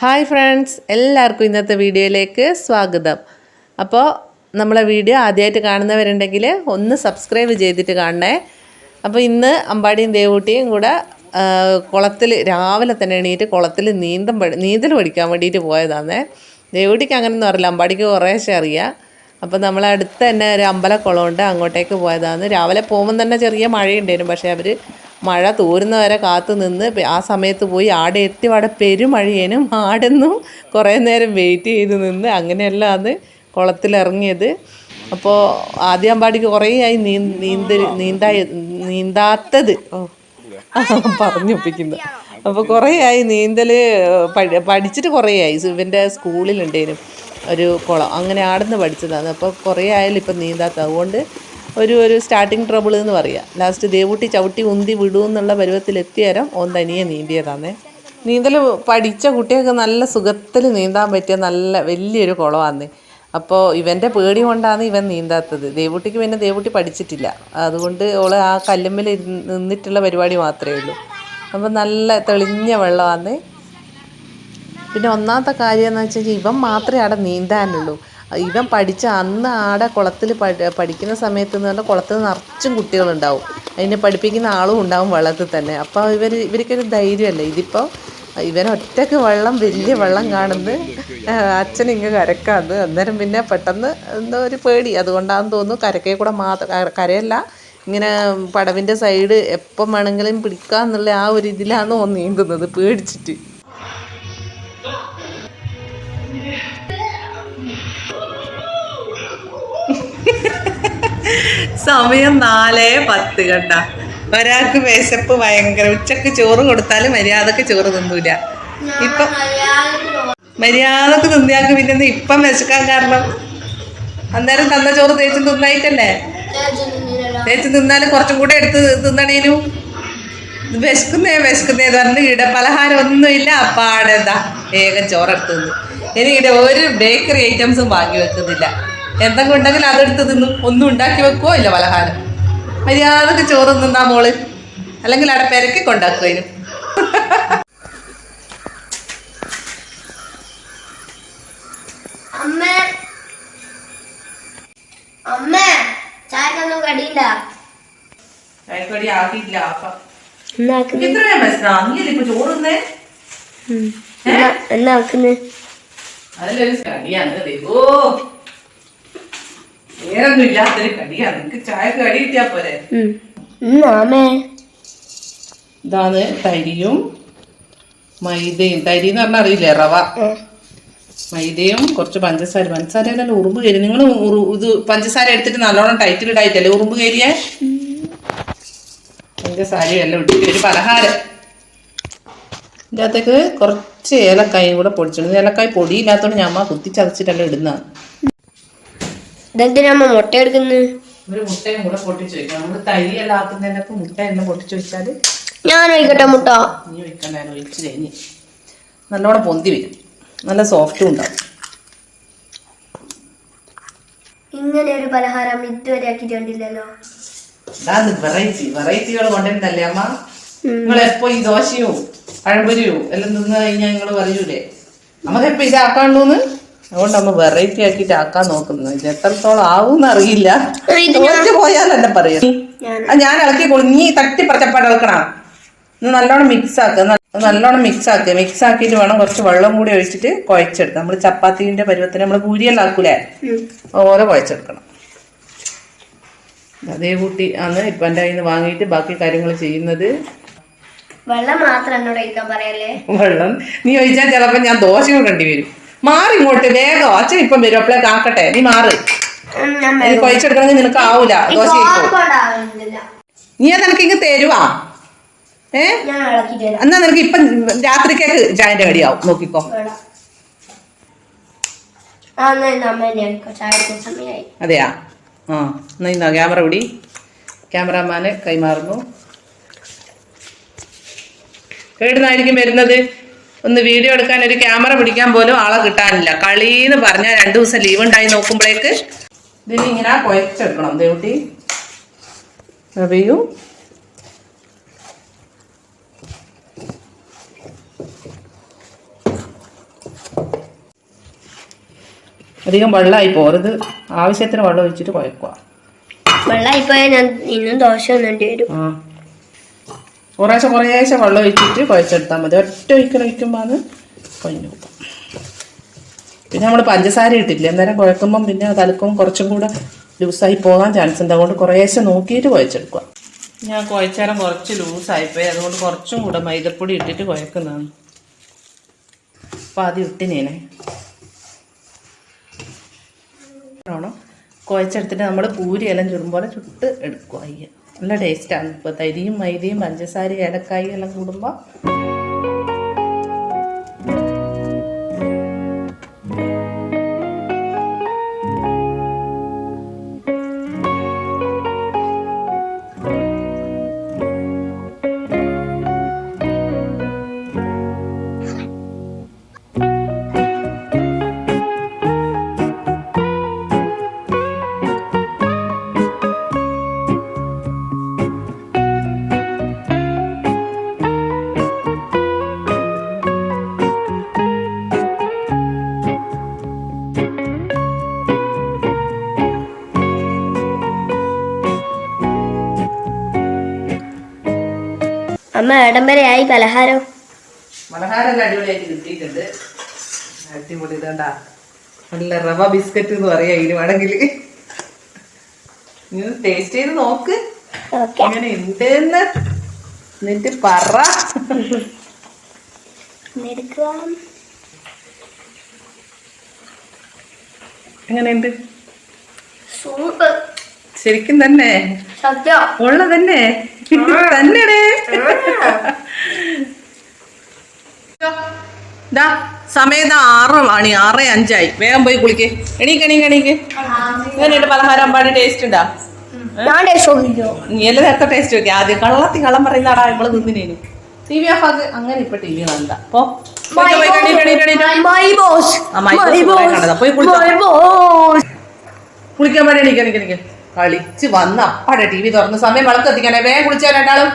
Hi friends എല്ലാവർക്കും ഇന്നത്തെ വീഡിയോയിലേക്ക് സ്വാഗതം. അപ്പോൾ നമ്മളെ വീഡിയോ ആദ്യമായിട്ട് കാണുന്നവരുണ്ടെങ്കിൽ ഒന്ന് സബ്സ്ക്രൈബ് ചെയ്തിട്ട് കാണണേ. അപ്പോൾ ഇന്ന് അമ്പാടിയും ദേവൂട്ടിയും കൂടെ കുളത്തിൽ രാവിലെ തന്നെ എണീറ്റ് കുളത്തിൽ നീന്തം നീന്തൽ പഠിക്കാൻ വേണ്ടിയിട്ട് പോയതാണേ ദേവൂട്ടിക്ക് അങ്ങനെയൊന്നും അറിയില്ല അമ്പാടിക്ക് കുറേശ്ശെ അറിയാം. അപ്പോൾ നമ്മൾ അടുത്ത് തന്നെ ഒരു അമ്പലക്കുളമുണ്ട്. അങ്ങോട്ടേക്ക് പോയതാണ് രാവിലെ പോകുമ്പോൾ തന്നെ ചെറിയ മഴയുണ്ടായിരുന്നു. പക്ഷേ അവർ മഴ തോരുന്നവരെ കാത്തു നിന്ന് ആ സമയത്ത് പോയി ആടെ എത്തി. അവിടെ പെരുമഴയേനും ആടെന്നും കുറേ നേരം വെയിറ്റ് ചെയ്ത് നിന്ന് അങ്ങനെയെല്ലാം അത് കുളത്തിലിറങ്ങിയത്. അപ്പോൾ ആദ്യം അമ്പാടിക്ക് കുറേ ആയി നീന്ത നീന്താ നീന്താത്തത്. ഓ. പറഞ്ഞൊപ്പിക്കുന്നു. അപ്പോൾ കുറേ ആയി നീന്തൽ പഠിച്ചിട്ട് കുറേ ആയി. ഇവന്റെ സ്കൂളിലുണ്ടേനും ഒരു കുളം. അങ്ങനെ ആടുന്ന് പഠിച്ചതാണ്. അപ്പോൾ കുറേ ആയാലും ഇപ്പം നീന്താത്ത. അതുകൊണ്ട് ഒരു ഒരു സ്റ്റാർട്ടിങ് ട്രബിൾ എന്ന് പറയാം. ലാസ്റ്റ് ദേവൂട്ടി ചവിട്ടി ഉന്തി വിടൂ എന്നുള്ള പരുവത്തിലെത്തിയേരം ഓൻ തനിയെ നീന്തിയതാണേ നീന്തൽ പഠിച്ച കുട്ടിയൊക്കെ നല്ല സുഖത്തിൽ നീന്താൻ പറ്റിയ നല്ല വലിയൊരു കുളമാണ് അപ്പോൾ ഇവന്റെ പേടി കൊണ്ടാണ് ഇവൻ നീന്താത്തത്. ദേവൂട്ടിക്ക് പിന്നെ ദേവൂട്ടി പഠിച്ചിട്ടില്ല. അതുകൊണ്ട് ഓൾ ആ കല്ലുമ്മൽ നിന്നിട്ടുള്ള പരിപാടി മാത്രമേ ഉള്ളൂ. അപ്പോൾ നല്ല തെളിഞ്ഞ വെള്ളമാണ് പിന്നെ ഒന്നാമത്തെ കാര്യം എന്ന് വെച്ചാൽ ഇവൻ മാത്രമേ അവിടെ നീന്താനുള്ളൂ. ഇവൻ പഠിച്ച അന്ന് ആടെ കുളത്തിൽ പഠിക്കുന്ന സമയത്ത് എന്ന് പറഞ്ഞാൽ കുളത്തിൽ നിറച്ചും കുട്ടികളുണ്ടാവും. അതിനെ പഠിപ്പിക്കുന്ന ആളും ഉണ്ടാവും വെള്ളത്തിൽ തന്നെ. അപ്പോൾ ഇവർ ഇവർക്കൊരു ധൈര്യമല്ലേ? ഇതിപ്പോൾ ഇവൻ ഒറ്റയ്ക്ക് വെള്ളം വലിയ വെള്ളം കാണുന്നത് അച്ഛൻ ഇങ്ങ് കരക്കാന്ന്. അന്നേരം പിന്നെ പെട്ടെന്ന് എന്തോ ഒരു പേടി. അതുകൊണ്ടാണെന്ന് തോന്നുന്നു കരക്കേ കൂടെ മാത്രം കരയല്ല. ഇങ്ങനെ പടവിന്റെ സൈഡ് എപ്പം വേണമെങ്കിലും പിടിക്കാന്നുള്ള ആ ഒരു ഇതിലാണ് ഓൻ നീന്തുന്നത്. പേടിച്ചിട്ട്. സമയം നാലേ പത്ത് കണ്ട ഒരാൾക്ക് വിശപ്പ് ഭയങ്കര. ഉച്ചയ്ക്ക് ചോറ് കൊടുത്താലും മര്യാദയ്ക്ക് ചോറ് തിന്നൂല. ഇപ്പൊ മര്യാദയ്ക്ക് തിന്നിയാൾക്ക് പിന്നെ ഇപ്പം വിശക്കാൻ കാരണം. അന്നേരം തന്ന ചോറ് തേച്ച് തിന്നായിട്ടല്ലേ? തേച്ച് തിന്നാലും കുറച്ചും കൂടെ എടുത്ത് തിന്നണേനും. വിശക്കുന്നേ വിശക്കുന്നേ പറഞ്ഞ് ഇവിടെ പലഹാരം ഒന്നുമില്ല. അപ്പാടെന്താ വേഗം ചോറെടുത്ത് തിന്നു. ഇനി ഇവിടെ ഒരു ബേക്കറി ഐറ്റംസും വാങ്ങി വെക്കുന്നില്ല. എന്തെങ്കിലും ഉണ്ടെങ്കിൽ അതെടുത്ത് തിന്നും. ഒന്നും ഉണ്ടാക്കി വെക്കുവോ ഇല്ല പലഹാരം. മര്യാദയ്ക്ക് ചോറ് തിന്നാ മോൾ. അല്ലെങ്കിൽ അവിടെ പെരക്കി കൊണ്ടാക്കും അതിനും അമ്മ. അമ്മ ചായക്കൊന്നും കടിയില്ല. ചായക്കടി ആക്കിയില്ല അപ്പം. എന്നാക്കുന്നു? ഇത്രയും പ്രശ്നം? അങ്ങനെയല്ലേ ഇപ്പൊ ചോറ് തിന്നേ? എന്നാക്കുന്നു? അതിലൊരു ദൈവോ. വേറൊന്നും ഇല്ലാത്തൊരു കടിയാ നിനക്ക് ചായക്ക് കടി കിട്ടിയാ പോരെ. ഇതാണ് തരിയും മൈദയും. തരി എന്ന് പറഞ്ഞാൽ അറിയില്ലേ റവ? മൈദയും കുറച്ച് പഞ്ചസാര പഞ്ചസാരയിലല്ല ഉറുമ്പ് കയറി. നിങ്ങൾ ഇത് പഞ്ചസാര എടുത്തിട്ട് നല്ലോണം ടൈറ്റിൽ ഇടായിട്ടല്ലേ? ഉറുമ്പ് കയറിയേ? പഞ്ചസാരയും എല്ലാം ഇട്ടിട്ട് ഒരു പലഹാരം. ഇതിന്റെ അകത്തേക്ക് കുറച്ച് ഏലക്കായും കൂടെ പൊടിച്ചിടുന്നു. ഏലക്കായ് പൊടിയില്ലാത്തതുകൊണ്ട് ഞാൻ കുത്തി ചതച്ചിട്ടെല്ലാം ഇടുന്നതാണ് ഇതെന്തിനാ മുട്ട എടുക്കുന്നത് ഒരു മുട്ടയും കൂടെ പൊട്ടിച്ച് മുട്ട പൊട്ടിച്ച് ഞാൻ ഒഴിക്കട്ടെ മുട്ട. ഇനി വെക്കണ്ട ഒഴിച്ച് കഴിഞ്ഞ്. നല്ലോണം പൊന്തി വരും. നല്ല സോഫ്റ്റും ഉണ്ടാവും. ഇങ്ങനെ ഒരു പലഹാരം ഇതുവരെ ആക്കിട്ടുണ്ടല്ലോ അതാണ് വെറൈറ്റി വെറൈറ്റികൾ കൊണ്ടുവരുന്നല്ലേ അമ്മ? നിങ്ങൾ എപ്പോ ഈ ദോശയോ പഴംപൊരിയോ എല്ലാം തിന്നു കഴിഞ്ഞാൽ നിങ്ങൾ പറയൂലേ? നമുക്ക് എപ്പോ ഇതാക്കാണ്ടൂന്ന് അതുകൊണ്ട് നമ്മൾ വെറൈറ്റി ആക്കിയിട്ട് ആക്കാൻ നോക്കുന്നത് ഇത് എത്രത്തോളം ആവും അറിയില്ല. തോറ്റു പോയാലല്ല പറയും. ഞാൻ ഇളക്കി കൊള്ളു നീ തട്ടി പച്ചപ്പാട് ഇളക്കണം ഇത് നല്ലോണം മിക്സ് ആക്കുക നല്ലോണം മിക്സ് ആക്കുക മിക്സ് ആക്കിയിട്ട് വേണം കുറച്ച് വെള്ളം കൂടി ഒഴിച്ചിട്ട് കുഴച്ചെടുക്കാം നമ്മൾ ചപ്പാത്തിന്റെ പരുവത്തിന് നമ്മൾ പൂരിയെല്ലാം ആക്കൂലേ? ഓരോ കുഴച്ചെടുക്കണം. അതേ കൂട്ടി ആണ് ഇപ്പം എന്റെ കയ്യിൽ നിന്ന് വാങ്ങിയിട്ട് ബാക്കി കാര്യങ്ങൾ ചെയ്യുന്നത്. വെള്ളം മാത്രം എന്നോട് ഒഴിക്കാൻ പറയല്ലേ? വെള്ളം? നീ ഒഴിച്ചാൽ ചിലപ്പോൾ ഞാൻ ദോശ കൊണ്ടേണ്ടി വരും മാറി ഇങ്ങോട്ട് വേഗം. അച്ഛൻ ഇപ്പം വരും അപ്പോഴേക്ക് കാക്കട്ടെ. നീ മാറി. ഇത് കുഴച്ചെടുക്കണമെങ്കിൽ നിനക്ക് ആവൂല. ദോശ നീ അത് എനിക്ക് ഇങ്ങ് തരുവാ. ഏ? എന്നാ നിനക്ക് ഇപ്പം രാത്രിക്കേക്ക് ചായന്റെ കടിയാവും. നോക്കിക്കോ. അതെയാ? ആ എന്നാ ഇന്നാ ക്യാമറ പിടി. ക്യാമറാമാനെ കൈമാറുന്നു. കേടുന്നായിരിക്കും വരുന്നത്. ഒന്ന് വീഡിയോ എടുക്കാൻ ഒരു ക്യാമറ പിടിക്കാൻ പോലും ആളെ കിട്ടാനില്ല. കളിന്ന് പറഞ്ഞാൽ രണ്ടു ദിവസം ലീവ് ഉണ്ടായി നോക്കുമ്പോഴേക്ക് ഇതിനിങ്ങനെ കുഴച്ചെടുക്കണം ദേവുട്ടി റവിയും. അധികം വെള്ളമായി പോകരുത് ആവശ്യത്തിന് വെള്ളം ഒഴിച്ചിട്ട് കുഴക്കുക വെള്ളമായി പോയാൽ ഞാൻ ഇന്നും ദോശ ഒന്നുണ്ട് വരും. കുറേശ്ശെ കുറേശ്ശെ വെള്ളം ഒഴിച്ചിട്ട് കുഴച്ചെടുത്താൽ മതി. ഒറ്റ ഒഴിക്കൽ ഒഴിക്കുമ്പോൾ അത് കൊഞ്ഞു പിന്നെ നമ്മൾ പഞ്ചസാര ഇട്ടില്ല അന്നേരം കുഴക്കുമ്പം പിന്നെ തലക്കും കുറച്ചും കൂടെ ലൂസായി പോകാൻ ചാൻസ് ഉണ്ട്. അതുകൊണ്ട് കുറേശ്ശെ നോക്കിയിട്ട് കുഴച്ചെടുക്കുക. ഞാൻ കുഴച്ചേരം കുറച്ച് ലൂസായിപ്പോയി. അതുകൊണ്ട് കുറച്ചും കൂടെ മൈദപ്പൊടി ഇട്ടിട്ട് കുഴക്കുന്നതാണ്. അപ്പം ആദ്യം ഇട്ടിനേനെ ആണോ കുഴച്ചെടുത്തിട്ട് നമ്മൾ പൂരി എല്ലാം ചുടും പോലെ ചുട്ട് എടുക്കുക. അയ്യ. നല്ല ടേസ്റ്റാണ്. ഇപ്പോൾ തരിയും മൈദയും പഞ്ചസാരയും ഏലക്കായും എല്ലാം കൂടുമ്പോൾ അമ്മ ആഡംബരയായി പലഹാരം. പലഹാരം അടിപൊളിയായിട്ട് കിട്ടിയിട്ടുണ്ട്. അടിപൊളി ഇതണ്ട. നല്ല റവ ബിസ്ക്കറ്റ് എന്ന് പറയാ ഇതിന് വേണമെങ്കിൽ. നീ ടേസ്റ്റ് ചെയ്ത് നോക്ക്. ഇങ്ങനെ ഉണ്ടെന്ന്. എന്നിട്ട് പറ. എടുക്കുക എങ്ങനെയുണ്ട്? സൂപ്പർ ശരിക്കും തന്നെ. സത്യം. ഉള്ള തന്നെ തന്നെടേ. ദാ സമയം ദാ ആറ് മണി ആറ് അഞ്ചായി. വേഗം പോയി കുളിക്ക്. എണീക്ക് എണീക്ക് എണീക്ക്. എങ്ങനെയുണ്ട് പലഹാരം അമ്പാടി ടേസ്റ്റ് ഉണ്ടാ? നീ എല്ലാ നേരത്തെ ടേസ്റ്റ് നോക്കി ആദ്യം കള്ളത്തി കള്ളം പറയുന്നതാടാ ഇവൾ തിന്നിനേന്. ടി വി ഓഫ് ആക്ക്. അങ്ങനെ ഇപ്പൊ ടി വി കണ്ട പോ. കുളിക്കാൻ പാടി എണീക്ക് എണീക്ക് എണീക്ക്. കളിച്ച് വന്ന് അപ്പാടെ ടി വി തുറന്ന സമയം വിളക്ക് എത്തിക്കാനേ വേഗം കുളിച്ചാൽ രണ്ടാളും.